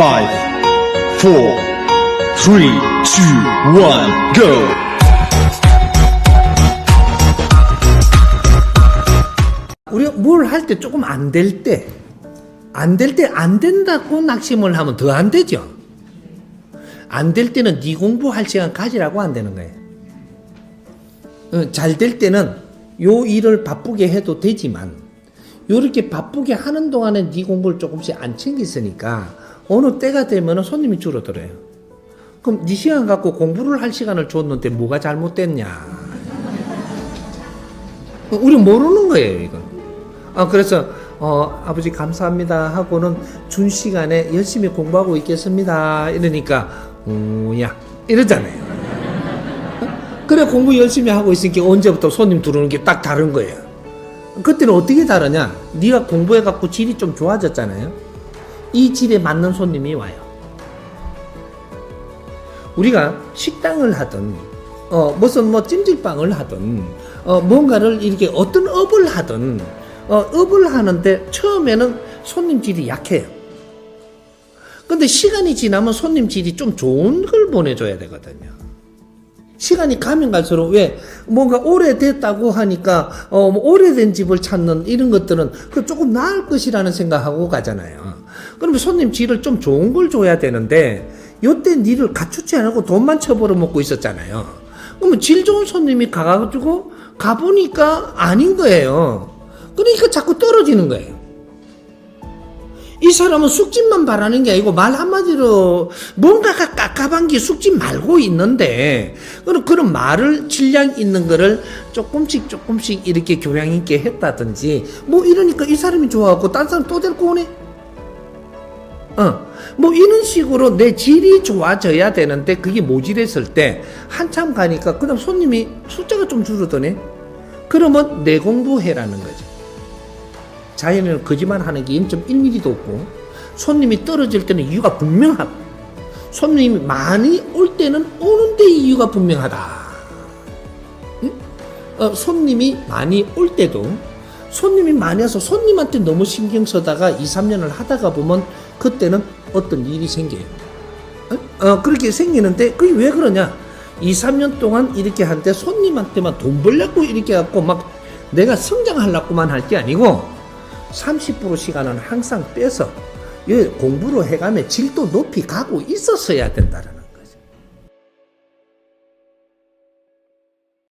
five, four, three, two, one, go. 우리가 뭘 할 때 조금 안 될 때, 안 될 때 안 된다고 낙심을 하면 더 안 되죠. 안 될 때는 네 공부할 시간 가지라고 안 되는 거예요. 어, 잘될 때는 요 일을 바쁘게 해도 되지만 요렇게 바쁘게 하는 동안에 네 공부를 조금씩 안 챙겼으니까 어느 때가 되면 손님이 줄어들어요. 그럼 네 시간 갖고 공부를 할 시간을 줬는데 뭐가 잘못됐냐? 우리 모르는 거예요, 이건. 아, 그래서, 어, 아버지 감사합니다 하고는 준 시간에 열심히 공부하고 있겠습니다. 이러니까, 우야, 이러잖아요. 어? 그래, 공부 열심히 하고 있으니까 언제부터 손님 들어오는 게 딱 다른 거예요. 그때는 어떻게 다르냐? 네가 공부해 갖고 질이 좀 좋아졌잖아요. 이 질에 맞는 손님이 와요. 우리가 식당을 하든 어 무슨 뭐 찜질방을 하든 어 뭔가를 이렇게 어떤 업을 하든 어 업을 하는데 처음에는 손님 질이 약해요. 근데 시간이 지나면 손님 질이 좀 좋은 걸 보내줘야 되거든요. 시간이 가면 갈수록 왜 뭔가 오래됐다고 하니까 어 뭐 오래된 집을 찾는 이런 것들은 그 조금 나을 것이라는 생각하고 가잖아요. 그러면 손님 질을 좀 좋은 걸 줘야 되는데 요때 니를 갖추지 않고 돈만 쳐벌어 먹고 있었잖아요. 그러면 질 좋은 손님이 가가지고 가보니까 아닌 거예요. 그러니까 자꾸 떨어지는 거예요. 이 사람은 숙집만 바라는 게 아니고 말 한마디로 뭔가가 깝깝한 게 숙집 말고 있는데 그런 그런 말을 질량 있는 거를 조금씩 조금씩 이렇게 교양 있게 했다든지 뭐 이러니까 이 사람이 좋아하고 딴 사람 또 데리고 오네. 어, 뭐 이런 식으로 내 질이 좋아져야 되는데 그게 모질했을 때 한참 가니까 그다음 손님이 숫자가 좀 줄어드네. 그러면 내 공부해라는 거죠. 자연은 거짓말 하는 게 0.1mm도 없고 손님이 떨어질 때는 이유가 분명하고 손님이 많이 올 때는 오는데 이유가 분명하다. 응? 어, 손님이 많이 올 때도 손님이 많이 와서 손님한테 너무 신경 쓰다가 2, 3년을 하다가 보면 그때는 어떤 일이 생겨요. 어, 어, 그렇게 생기는데 그게 왜 그러냐? 2, 3년 동안 이렇게 한데 손님한테만 돈 벌려고 이렇게 갖고 막 내가 성장하려고만 할 게 아니고 30% 시간은 항상 빼서 이 공부를 해가며 질도 높이 가고 있었어야 된다는